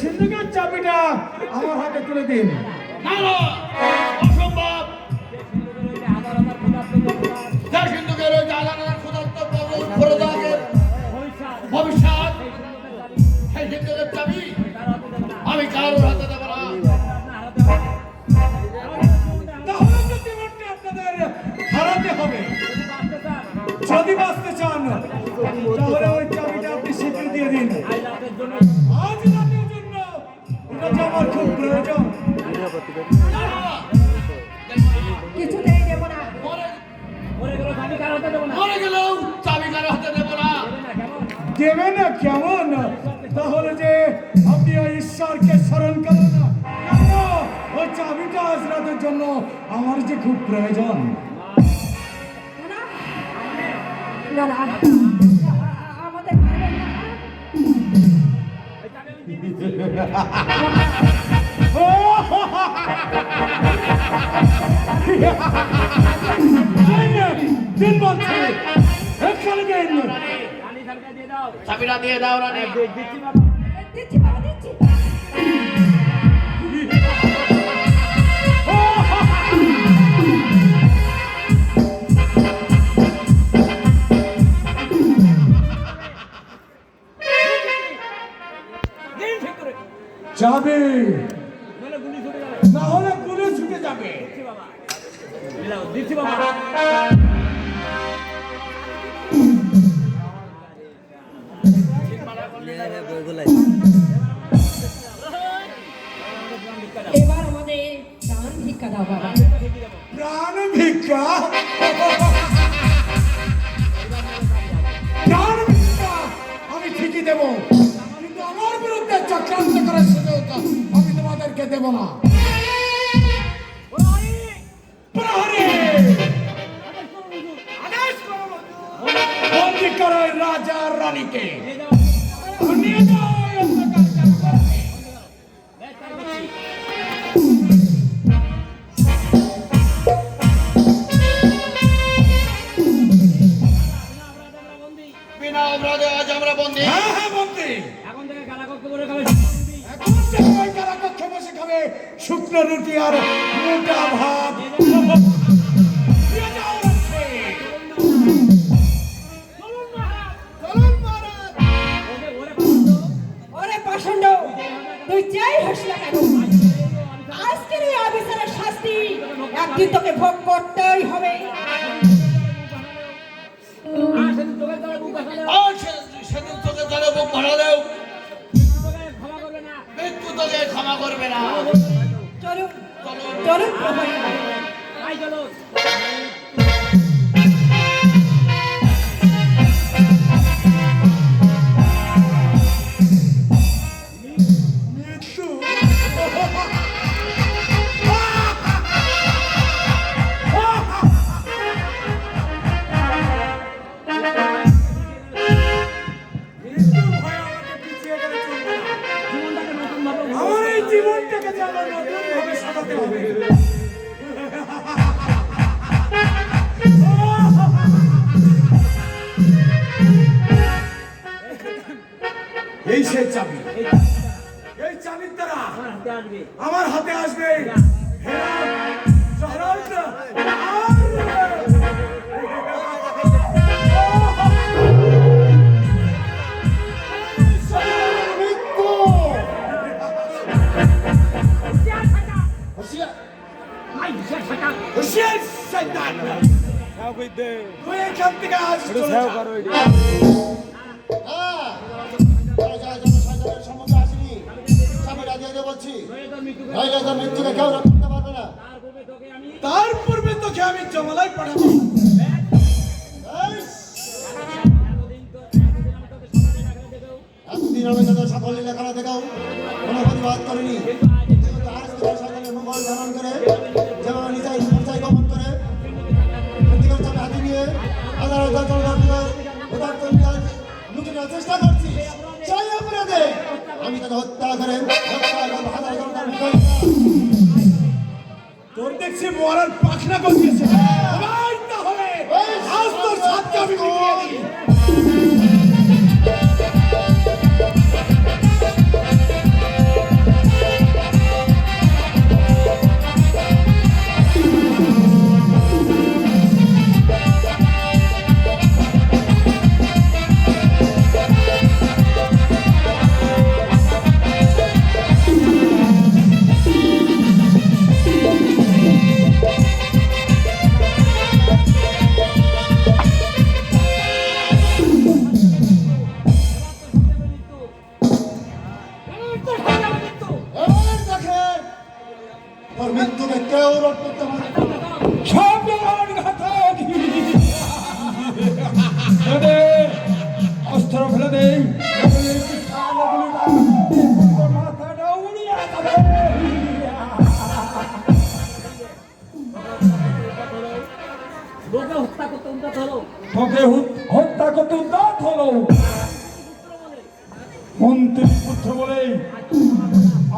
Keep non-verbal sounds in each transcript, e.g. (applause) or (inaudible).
সিন্ধুকের চাবিটা আমার হাতে তুলে দিন। না না অসম্ভব। যা সিন্ধুকের ওই জালানার ক্ষুধার্ত প্রদানের ভবিষ্যৎ। সেই সিন্ধুকের চাবি আমি কারোর হাতে দেবো না। হারাতে হবে। যদি বাঁচতে চান তাহলে ওই চাবিটা আপনি স্বীকৃতি দিয়ে দিন। আজ এটা আমার খুব প্রয়োজন। কিছুতেই দেব না। মরে মরে গেলেও চাবি কারোর হাতে দেবো না। দেবে না কেমন? তাহলে যে আপনি ঈশ্বরকে স্মরণ করেন না? ওই চাবিটা আজ রাতের জন্য আমার যে খুব প্রয়োজন। না না। দিন বলছে চাবিটা দিয়ে দাও রানী দিচ্ছি যাবে। না হলে গুলি ছুটে যাবে। এবার বন্দি করো রাজা রানীকে। নিয়ে যাও। তুই যাই হোস না কেন আজকের এই অবিচারের শাস্তি একদিন তোকে ভোগ করতেই হবে। আর সেদিন তোকে তোর বুক না। মৃত্যু তোকে ক্ষমা করবে না। চলুন চলুন। প্রহরী। আমার হাতে আসবে। হেরাত, জহরত, আর মৃত্যু আই সে শাকা হুশিয়ার শয়তান। তুই নইলে মৃত্যুকে কেউ রক্ষা করতে পারবে না। তার পূর্বে তোকে আমি জমালাই পাঠাবো। এতদিন আমি দেখেও তোদের সকল লেখানা থেকেও কোনো প্রতিবাদ করিনি। মঙ্গল ধারণ করে যেমন নিজের গমন করে চাপে হাতে নিয়ে আদালত উদার্ত লুটে নেওয়ার চেষ্টা করছি সেই অপরাধে আমি তাকে হত্যা করে হত্যা দেখছি মরার পাখনা গজিয়েছে মন্ত্রী পুত্র বলে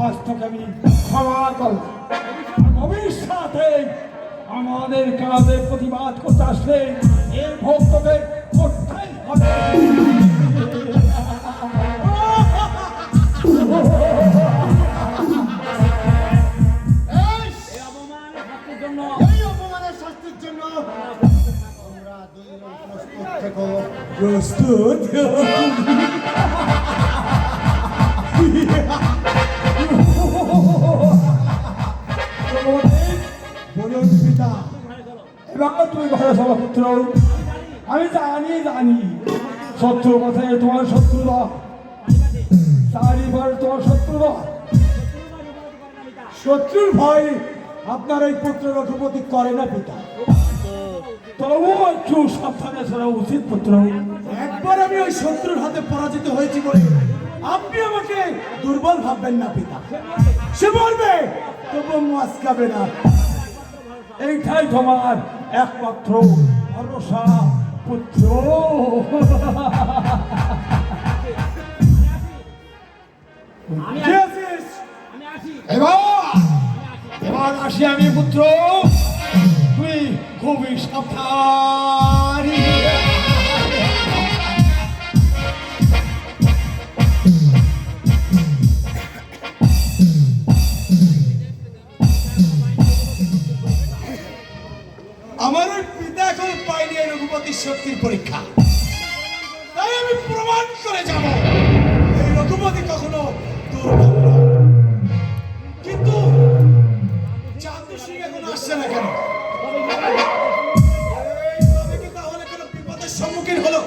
আজ তোকে আমি ক্ষমা করলাম ভবিষ্যতে আমাদের কাজে প্রতিবাদ করতে আসলে এর ভোগ তোকে করতেই হবে। এই তুমি আমি জানি জানি শত্রু কথায় তোমার শত্রুরা চারিবার তোমার শত্রুরা শত্রুর ভয় আপনার এই পুত্র রঘুপতি করে না পিতা তবুও একটু সাবধানে উচিত পুত্র একবার আমি ওই শত্রুর হাতে পরাজিত হয়েছি বলে আপনি আমাকে দুর্বল ভাববেন না পিতা। সে বলবে তবু মাসকাবে না। এইটাই তোমার একমাত্র ভরসা পুত্র। আসি, আমি এবার এবার আসি আমি পুত্র। তুই খুবই সাবধান। আমার পিতা এখন পাইনি রঘুপতির শক্তির পরীক্ষা। তাই আমি প্রমাণ করে যাব। এই রঘুপতি কখনো কিন্তু এখন আসছে না কেন? বিপদের সম্মুখীন হলো?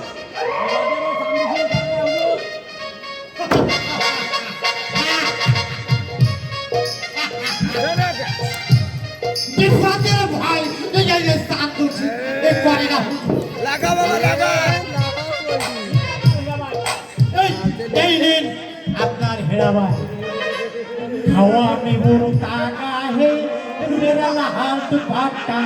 বিভ্রান্তের করে না। এই নিন। আপনার হেরাবাই খাওয়া বড় টাকা হে। মেরা পাটা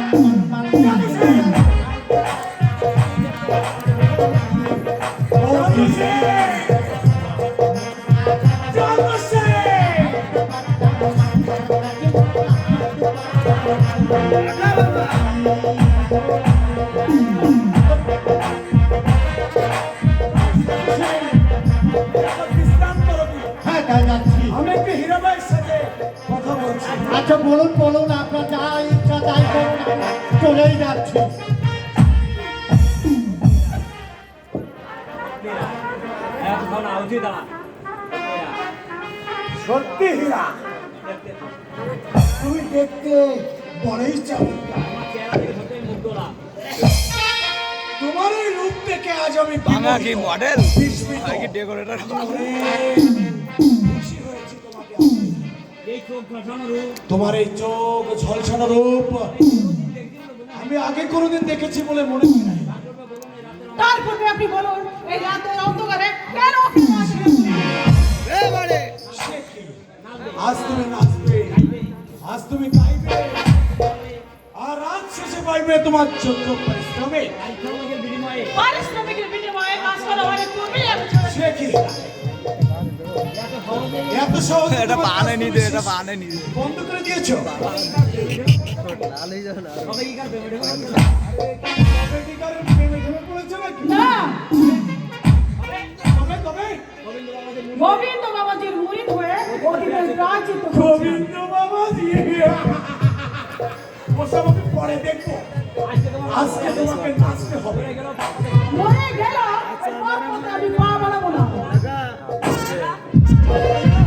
আচ্ছা বলুন বলুন আপনার যা ইচ্ছা তাই চলেই যাচ্ছি। সত্যি হীরা। তুমি দেখতে বড়ই চমৎকার তোমার এই রূপ দেখে আজ আমি বাংলা কি মডেল কি ডেকোরেটর তোমার এই চোখ ঝলসানো রূপ আমি আগে কোনোদিন দেখেছি বলে মনে হয় নাই তার পূর্বে আপনি বলুন এই রাতের অন্ধকারে কেন? আজ তুমি নাচবে আজ তুমি গাইবে আর রাত শেষে পাইবে তোমার যোগ্য পারিশ্রমিকের বিনিময়ে কাজ করা। সে কি এত সহজে এটা তোমার কাজ বানে নিতে তুমি এটা শেষ। বানে বন্ধ করে দিয়েছ? না তবে গোবিন্দ বাবাজির মুরিদ হয়ে গোবিন্দ ওসব আমি পরে দেখব আজকে তোমাকে নাচতে হবে মরে গেল আমি পা না, Thank you.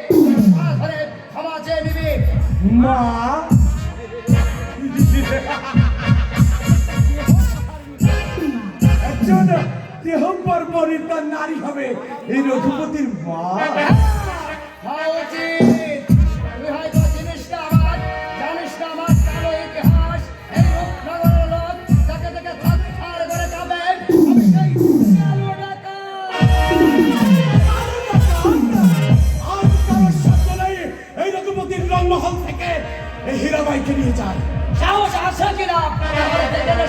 মা একজন দেহ পরপরই তার নারী হবে এই রঘুপতির মা। Awakening Time. Shout a to Sakina.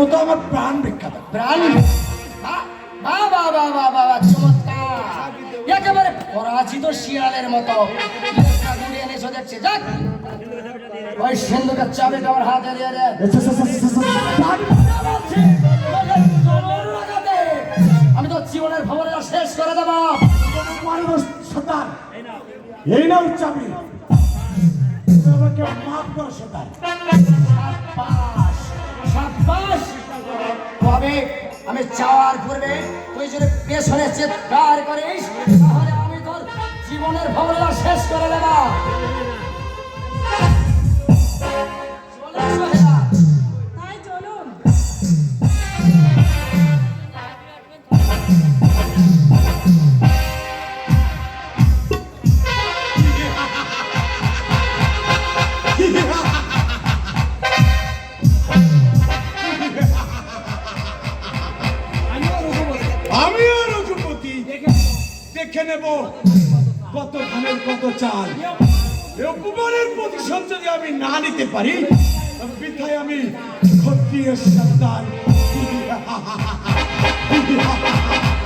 মতো আমার প্রাণ বিখ্যাত প্রাণ একেবারে পরাজিত শিয়ালের মতো আমি তো জীবনের ভবনটা শেষ করে দেবো সন্তান এই নাও চাবি। আমাকে আমি চাওয়ার পূর্বে তুই যদি পেছনে চিৎকার করিস, তাহলে আমি তোর জীবনের ভবনটা শেষ করে দেব। নেব। কত ধানের, কত চাল। উপকারের প্রতিশোধ যদি আমি না নিতে পারি বিধায় আমি ক্ষত্রিয় সন্তান। (laughs)